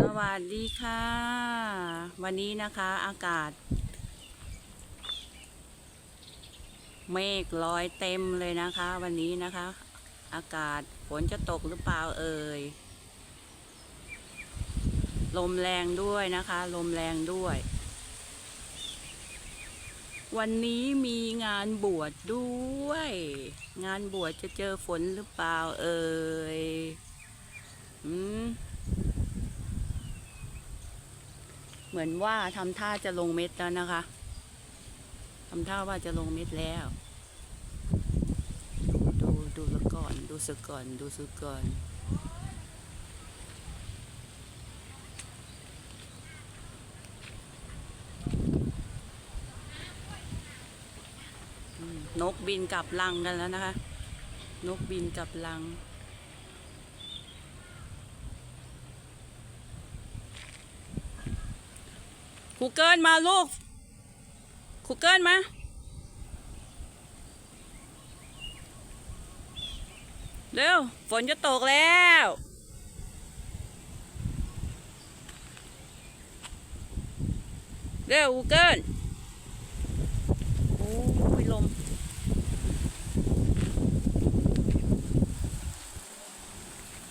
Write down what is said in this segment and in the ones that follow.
สวัสดีค่ะ วันนี้นะคะอากาศ เมฆลอยเต็มเลยนะคะ วันนี้นะคะ อากาศฝนจะตกหรือเปล่าเอ่ยลมแรงด้วยนะคะ ลมแรงด้วย วันนี้มีงานบวชด้วย งานบวชจะเจอฝนหรือเปล่าเอ่ยอืม เหมือนว่าทำท่าจะลงเม็ดแล้วนะคะทำท่าว่าจะลงเม็ดแล้ว ดูดูดูซะก่อน ดูสก่อน ดูสก่อนนกบินกลับรังกันแล้วนะคะ นกบินกลับรัง ครูเกิลมาลูกครูเกิลมาเร็วฝนจะตกแล้วเร็วครูเกิลโอ้ยลม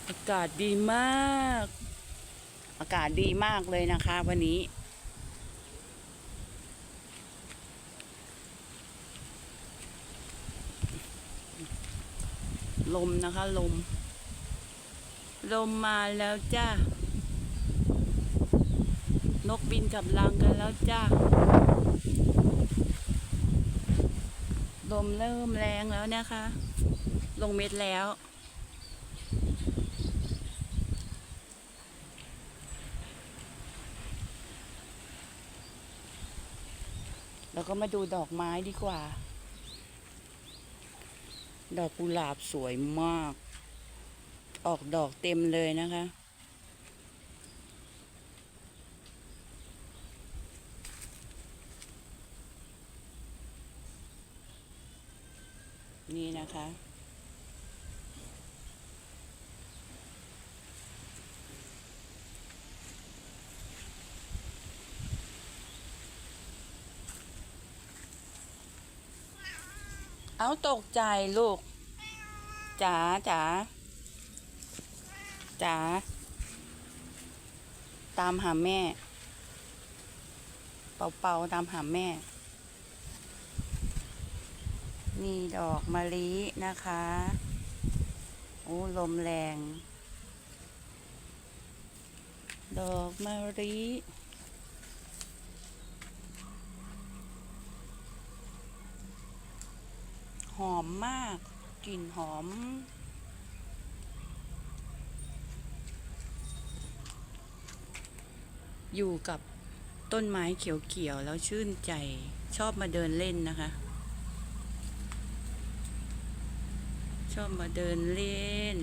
อากาศดีมาก อากาศดีมากเลยนะคะวันนี้ ลมนะคะ ลม ลมมาแล้วจ้านกบินกับรังกันแล้วจ้าลมเริ่มแรงแล้วนะคะ ลงเม็ดแล้ว แล้วก็มาดูดอกไม้ดีกว่า ดอกกุหลาบสวยมาก ออกดอกเต็มเลยนะคะ นี่นะคะ เอาตกใจลูกจ๋าจ๋าจ๋าตามหาแม่ เป่าเป่าตามหาแม่ นี่ดอกมะลินะคะโอ้ลมแรง ดอกมะลิ หอมมาก กลิ่นหอม อยู่กับต้นไม้เขียวๆแล้วชื่นใจชอบมาเดินเล่นนะคะ ชอบมาเดินเล่น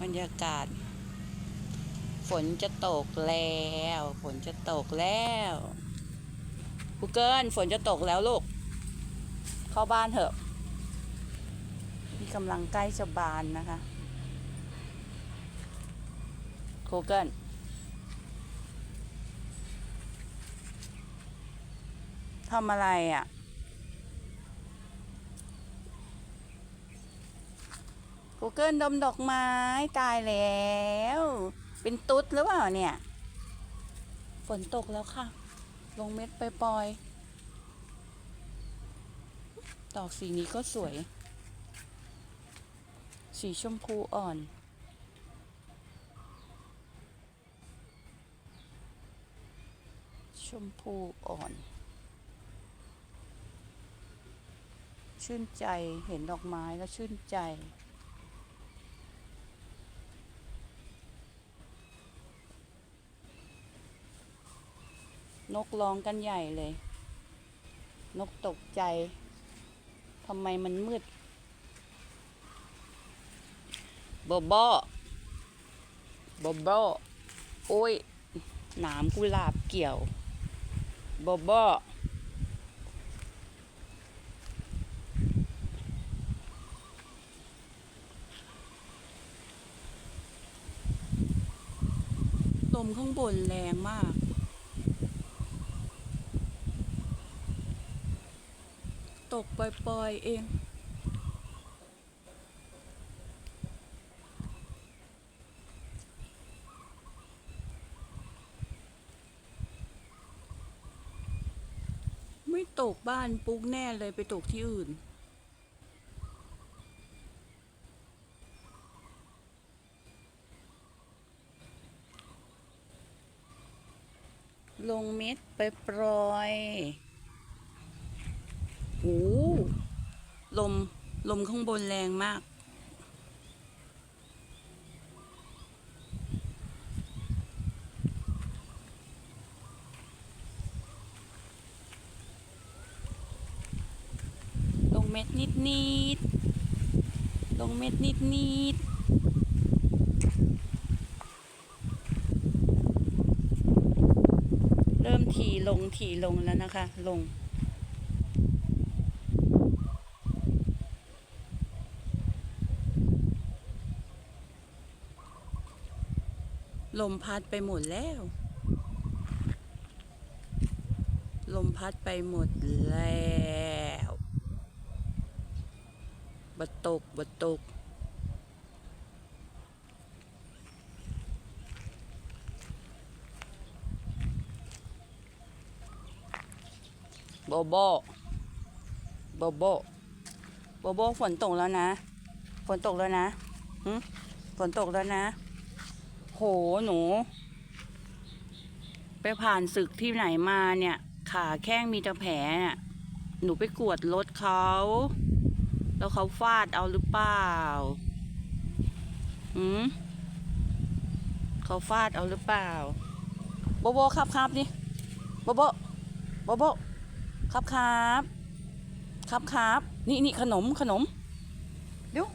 บรรยากาศ ฝนจะตกแล้ว ฝนจะตกแล้ว กูเกิลฝนจะตกแล้วลูก เข้าบ้านเถอะนี่กำลังใกล้จะบานนะคะกูเกิลทำอะไรอะกูเกิลดมดอกไม้ตายแล้ว เป็นตุ๊ดหรือเปล่าเนี่ย ฝนตกแล้วค่ะ ลงเม็ดไปปล่อยดอกสีนี้ก็สวย สีชมพูอ่อน ชมพูอ่อน ชื่นใจเห็นดอกไม้แล้วชื่นใจ นกร้องกันใหญ่เลย นกตกใจทำไมมันมืดบอบบอบอโอ้ยหนามกุหลาบเกี่ยวบอบอลมข้างบนแรงมาก กปล่อยๆเอง ไม่ตกบ้านปุ๊กแน่เลยไปตกที่อื่นลงเม็ดไปปล่อย โอ้ลม ลมข้างบนแรงมาก ลงเม็ดนิดนิดๆลงเม็ดนิดนิดๆเริ่มถี่ลงถี่ลงแล้วนะคะ ลง ลมพัดไปหมดแล้ว ลมพัดไปหมดแล้วบดตกบดตก โบโบ โบโบ โบโบฝนตกแล้วนะ ฝนตกแล้วนะฝนตกแล้วนะ โหหนู ไปผ่านศึกที่ไหนมาเนี่ย ขาแข้งมีแต่แผลน่ะหนูไปกวดรถเขา แล้วเขาฟาดเอาหรือเปล่าหืมเขาฟาดเอาหรือเปล่าโบโบครับครับนี่โบโบโบโบครับครับ ครับครับ นี่นี่ขนมขนม เดี๋ยว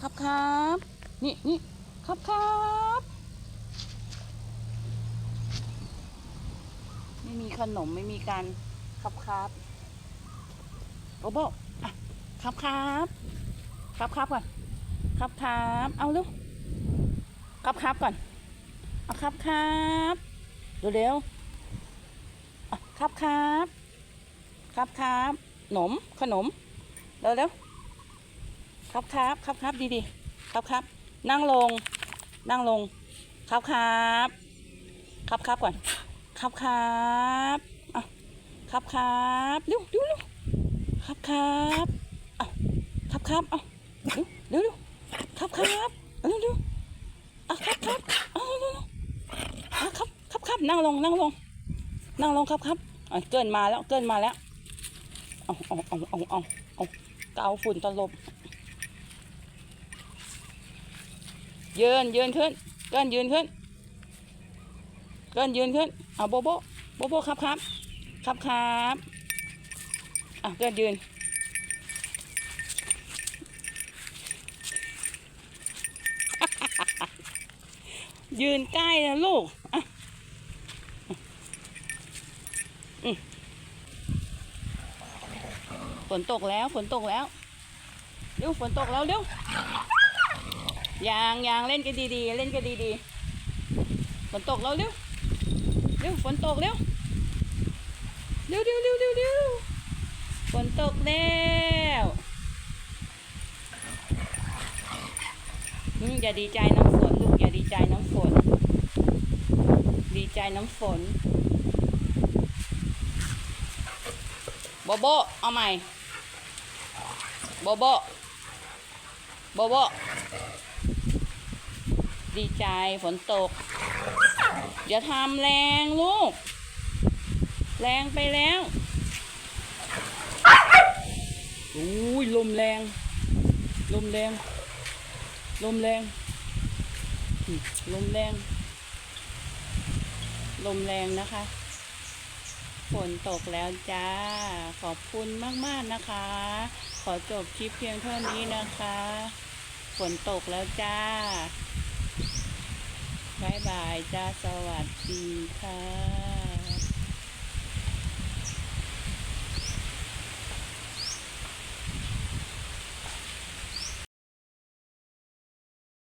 ครับครับ นี่นี่ครับครับ ไม่มีขนมไม่มีการครับครับโบโบะครับครับครับครับก่อนครับครับเอาเร็วครับครับก่อนเอาครับครับเร็วเร็วๆครับครับครับครับขนมขนมเร็วเร็วครับครับครับครับดีดีๆครับครับนั่งลง นั่งลง ครับครับ ครับครับก่อน ครับครับอะครับครับเร็วเร็วเร็วครับครับอะครับครับเอาเร็วเร็วเร็วครับครับเร็วเร็วอะครับครับเอาเร็วเร็วอะครับครับครับนั่งลงนั่งลง นั่งลงครับครับอะเกินมาแล้วเกินมาแล้วเอาเอาเอาเอาเอาเอาเกาฝุ่นตลบยืนยืนขึ้นเกินยืนขึ้น เกินยืนขึ้น เอาโบโบโบโบครับครับครับครับอะเกินยืน ยืนใกล้นะลูกอะอืมฝนตกแล้วฝนตกแล้วเร็วฝนตกแล้วเร็วยางยางเล่นกันดีๆ เล่นกันดีๆฝนตกแล้วเร็ว เร็วฝนตกเร็วเร็วเร็วเร็วเร็วเร็วฝนตกแล้วอย่าดีใจน้ำฝนลูกอย่าดีใจน้ำฝน ดีใจน้ำฝนโบโบเอาใหม่โบโบโบโบดีใจฝนตก อย่าทำแรงลูก แรงไปแล้วอุ้ยลมแรง ลมแรง ลมแรง ลมแรง ลมแรงนะคะ ฝนตกแล้วจ้า ขอบคุณมาก ๆ นะคะ ขอจบคลิปเพียงเท่านี้นะคะ ฝนตกแล้วจ้า บายบายจ้าสวัสดีค่ะ